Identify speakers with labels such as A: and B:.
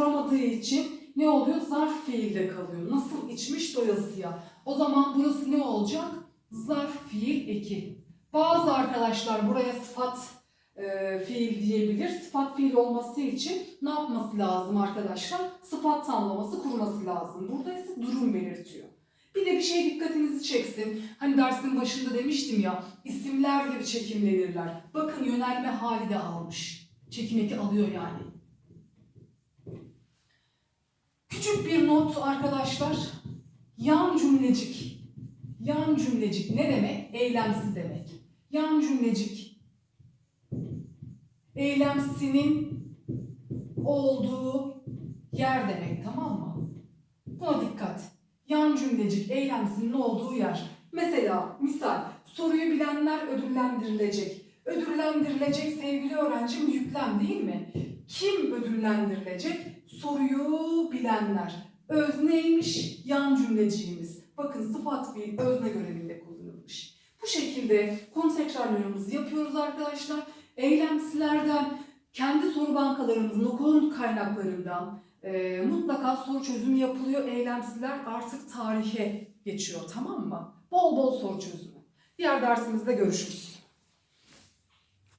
A: kuramadığı için ne oluyor? Zarf fiilde kalıyor. Nasıl içmiş doyasıya. O zaman burası ne olacak? Zarf fiil eki. Bazı arkadaşlar buraya sıfat e, fiil diyebilir. Sıfat fiil olması için ne yapması lazım arkadaşlar? Sıfat tamlaması kurması lazım. Burada ise durum belirtiyor. Bir de bir şey dikkatinizi çeksin. Hani dersin başında demiştim ya isimler gibi çekimlenirler. Bakın yönelme hali de almış. Çekim eki alıyor yani. Küçük bir not arkadaşlar. Yan cümlecik. Yan cümlecik ne demek? Eylemsi demek. Yan cümlecik. Eylemsinin olduğu yer demek tamam mı? Buna dikkat. Yan cümlecik eylemsinin olduğu yer. Mesela misal soruyu bilenler ödüllendirilecek. Ödüllendirilecek sevgili öğrencim yüklem değil mi? Kim ödüllendirilecek? Soruyu bilenler. Özneymiş, yan cümleciğimiz. Bakın sıfat fiil özne görevinde kullanılmış. Bu şekilde konu tekrarlarımızı yapıyoruz arkadaşlar. Eylemsilerden, kendi soru bankalarımızın, okulun kaynaklarından e, mutlaka soru çözümü yapılıyor. Eylemsiler artık tarihe geçiyor tamam mı? Bol bol soru çözümü. Diğer dersimizde görüşürüz.